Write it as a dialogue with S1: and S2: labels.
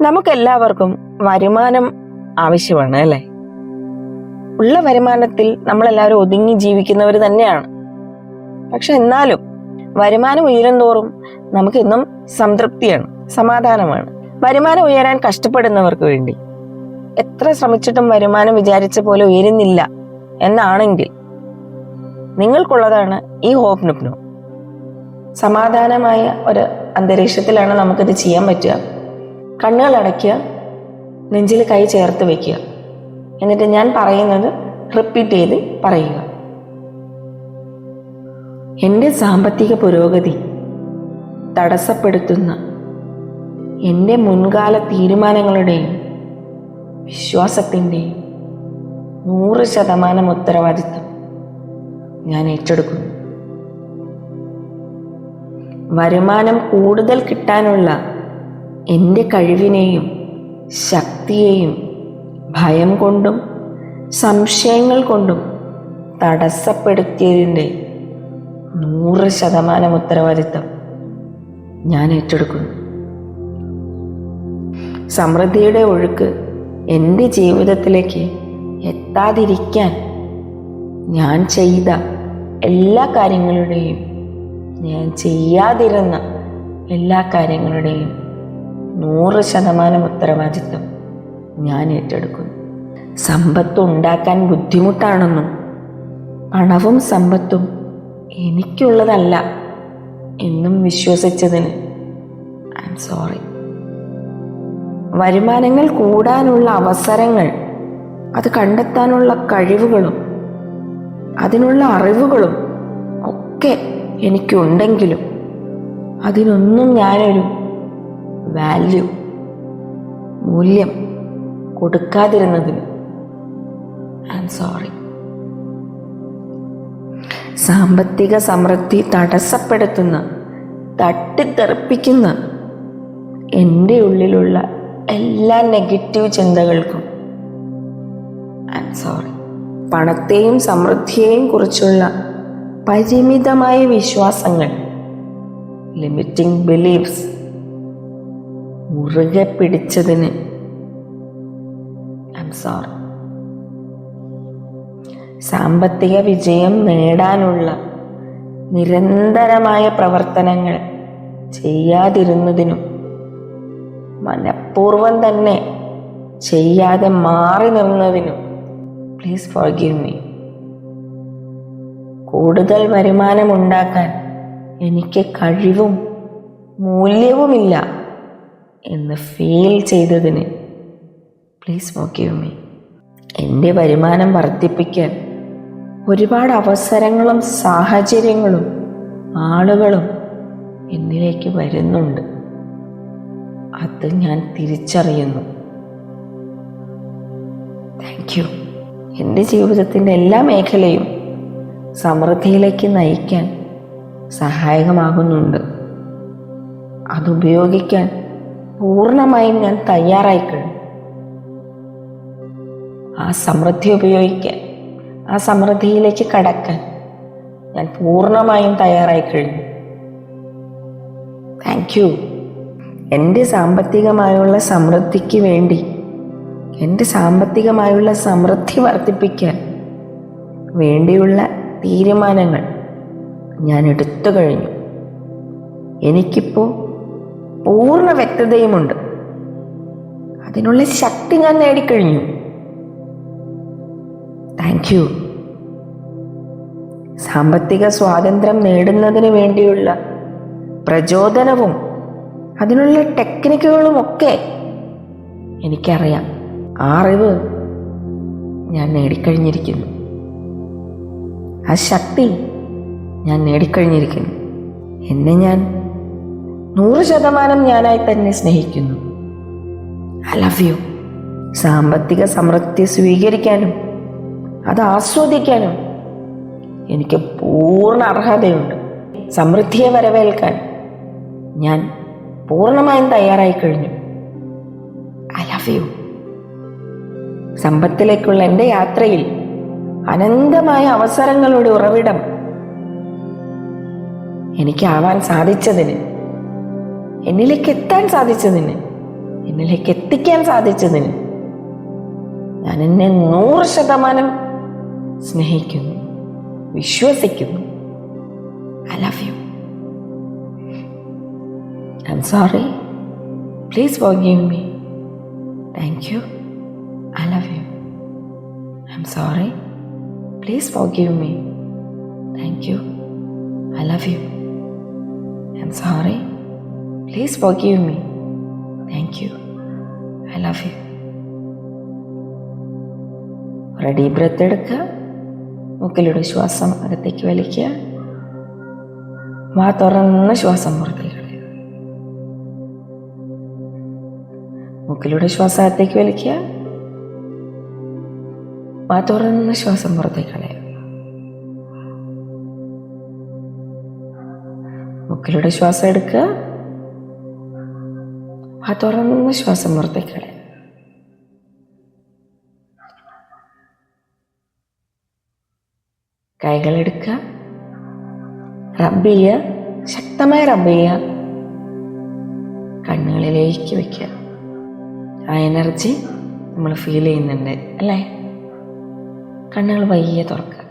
S1: നമുക്കെല്ലാവർക്കും വരുമാനം ആവശ്യമാണ് അല്ലേ? ഉള്ള വരുമാനത്തിൽ നമ്മളെല്ലാവരും ഒതുങ്ങി ജീവിക്കുന്നവർ തന്നെയാണ്. പക്ഷെ എന്നാലും വരുമാനം ഉയരുന്തോറും നമുക്ക് ഇന്നും സംതൃപ്തിയാണ് സമാധാനമാണ്. വരുമാനം ഉയരാൻ കഷ്ടപ്പെടുന്നവർക്ക് വേണ്ടി. എത്ര ശ്രമിച്ചിട്ടും വരുമാനം വിചാരിച്ച പോലെ ഉയരുന്നില്ല എന്നാണെങ്കിൽ നിങ്ങൾക്കുള്ളതാണ് ഈ ഹോപ്പ് നുപ്നു സമാധാനമായ ഒരു അന്തരീക്ഷത്തിലാണ് നമുക്കിത് ചെയ്യാൻ പറ്റുക. കണ്ണുകൾ അടയ്ക്കുക നെഞ്ചിൽ കൈ ചേർത്ത് വയ്ക്കുക എന്നിട്ട് ഞാൻ പറയുന്നത് റിപ്പീറ്റ് ചെയ്ത് പറയുക. എന്റെ സാമ്പത്തിക പുരോഗതി തടസ്സപ്പെടുത്തുന്ന എന്റെ മുൻകാല തീരുമാനങ്ങളുടെയും വിശ്വാസത്തിന്റെയും നൂറ് ശതമാനം ഉത്തരവാദിത്വം ഞാൻ ഏറ്റെടുക്കുന്നു. വരുമാനം കൂടുതൽ കിട്ടാനുള്ള എന്റെ കഴിവിനെയും ശക്തിയെയും ഭയം കൊണ്ടും സംശയങ്ങൾ കൊണ്ടും തടസ്സപ്പെടുത്തിയതിന്റെ നൂറ് ശതമാനം ഉത്തരവാദിത്തം ഞാൻ ഏറ്റെടുക്കുന്നു. സമൃദ്ധിയുടെ ഒഴുക്ക് എന്റെ ജീവിതത്തിലേക്ക് എത്താതിരിക്കാൻ ഞാൻ ചെയ്ത എല്ലാ കാര്യങ്ങളുടെയും ഞാൻ ചെയ്യാതിരുന്ന എല്ലാ കാര്യങ്ങളുടെയും നൂറ് ശതമാനം ഉത്തരവാദിത്വം ഞാൻ ഏറ്റെടുക്കുന്നു. സമ്പത്ത് ഉണ്ടാക്കാൻ ബുദ്ധിമുട്ടാണെന്നും പണവും സമ്പത്തും എനിക്കുള്ളതല്ല എന്നും വിശ്വസിച്ചതിന് ഐ എം സോറി വരുമാനങ്ങൾ കൂടാനുള്ള അവസരങ്ങൾ അത് കണ്ടെത്താനുള്ള കഴിവുകളും അതിനുള്ള അറിവുകളും ഒക്കെ എനിക്കുണ്ടെങ്കിലും അതിനൊന്നും ഞാനൊരു വാല്യൂ മൂല്യം കൊടുക്കാതിരുന്നതിന് ഐ എം സോറി സാമ്പത്തിക സമൃദ്ധി തടസ്സപ്പെടുത്തുന്ന തട്ടിത്തെറിപ്പിക്കുന്ന എന്റെ ഉള്ളിലുള്ള എല്ലാ നെഗറ്റീവ് ചിന്തകൾക്കും ഐ എം സോറി പണത്തെയും സമൃദ്ധിയെയും കുറിച്ചുള്ള പരിമിതമായ വിശ്വാസങ്ങൾ ലിമിറ്റിംഗ് ബിലീഫ്സ് മുറുകെ പിടിച്ചതിന്. സോറി സാമ്പത്തിക വിജയം നേടാനുള്ള നിരന്തരമായ പ്രവർത്തനങ്ങൾ ചെയ്യാതിരുന്നതിനും മനഃപൂർവം തന്നെ ചെയ്യാതെ മാറി നിന്നതിനും പ്ലീസ് ഫോർഗീവ് മീ കൂടുതൽ വരുമാനമുണ്ടാക്കാൻ എനിക്ക് കഴിവും മൂല്യവുമില്ല. എന്ന് ഫീൽ ചെയ്തതിന്. പ്ലീസ് നോക്കി മീ എന്റെ വരുമാനം വർദ്ധിപ്പിക്കാൻ ഒരുപാട് അവസരങ്ങളും സാഹചര്യങ്ങളും ആളുകളും എന്നിലേക്ക് വരുന്നുണ്ട്. അത് ഞാൻ തിരിച്ചറിയുന്നു. താങ്ക് യു എന്റെ ജീവിതത്തിന്റെ എല്ലാ മേഖലയും സമൃദ്ധിയിലേക്ക് നയിക്കാൻ സഹായകമാകുന്നുണ്ട്. അതുപയോഗിക്കാൻ പൂർണമായും ഞാൻ തയ്യാറായി കഴിഞ്ഞു. ആ സമൃദ്ധി ഉപയോഗിക്കാൻ ആ സമൃദ്ധിയിലേക്ക് കടക്കാൻ ഞാൻ പൂർണമായും തയ്യാറായി കഴിഞ്ഞു. താങ്ക് യു എന്റെ സാമ്പത്തികമായുള്ള സമൃദ്ധിക്ക് വേണ്ടി എന്റെ സാമ്പത്തികമായുള്ള സമൃദ്ധി വർദ്ധിപ്പിക്കാൻ വേണ്ടിയുള്ള തീരുമാനങ്ങൾ ഞാൻ എടുത്തു കഴിഞ്ഞു. എനിക്കിപ്പോൾ പൂർണ വ്യക്തതയുമുണ്ട്. അതിനുള്ള ശക്തി ഞാൻ നേടിക്കഴിഞ്ഞു. താങ്ക് യു സാമ്പത്തിക സ്വാതന്ത്ര്യം നേടുന്നതിന് വേണ്ടിയുള്ള പ്രചോദനവും അതിനുള്ള ടെക്നിക്കുകളും ഒക്കെ എനിക്കറിയാം. ആ അറിവ് ഞാൻ നേടിക്കഴിഞ്ഞിരിക്കുന്നു. ആ ശക്തി ഞാൻ നേടിക്കഴിഞ്ഞിരിക്കുന്നു. എന്നെ ഞാൻ നൂറ് ശതമാനം ഞാനായി തന്നെ സ്നേഹിക്കുന്നു. ഐ ലവ് യു സാമ്പത്തിക സമൃദ്ധി സ്വീകരിക്കാനും അത് ആസ്വദിക്കാനും എനിക്ക് പൂർണ അർഹതയുണ്ട്. സമൃദ്ധിയെ വരവേൽക്കാൻ ഞാൻ പൂർണമായും തയ്യാറായി കഴിഞ്ഞു. ഐ ലവ് യു സമ്പത്തിലേക്കുള്ള എന്റെ യാത്രയിൽ അനന്തമായ അവസരങ്ങളുടെ ഉറവിടം എനിക്കാവാൻ സാധിച്ചതിന് എന്നിലേക്ക് എത്താൻ സാധിച്ചതിന് എന്നിലേക്ക് എത്തിക്കാൻ സാധിച്ചതിന് ഞാൻ എന്നെ നൂറ് ശതമാനം സ്നേഹിക്കുന്നു വിശ്വസിക്കുന്നു. I love you I'm sorry please forgive me thank you I love you I sorry please forgive me thank you I love you I sorry please me. Me thank you I love you ഒരു deep breath എടുക്കുക. മൂക്കിലൂടെ ശ്വാസം അകത്തേക്ക് വലിക്കുക. വാ തുറന്ന് ശ്വാസം പുറത്തേക്ക് മൂക്കിലൂടെ ശ്വാസം അകത്തേക്ക് വലിക്കുക. വാ തുറന്ന് ശ്വാസം പുറത്തേക്ക് കളയുക. മൂക്കിലൂടെ ശ്വാസം എടുക്കുക. വാ തുറന്ന ശ്വാസം കളയുക കൈകളെടുക്കുക റബ്ബ് ചെയ്യുക. ശക്തമായി റബ്ബ് ചെയ്യുക. കണ്ണുകളിലേക്ക് വെക്കുക. ആ എനർജി നമ്മൾ ഫീൽ ചെയ്യുന്നുണ്ട് അല്ലേ? കണ്ണുകൾ വയ്യ തുറക്കുക.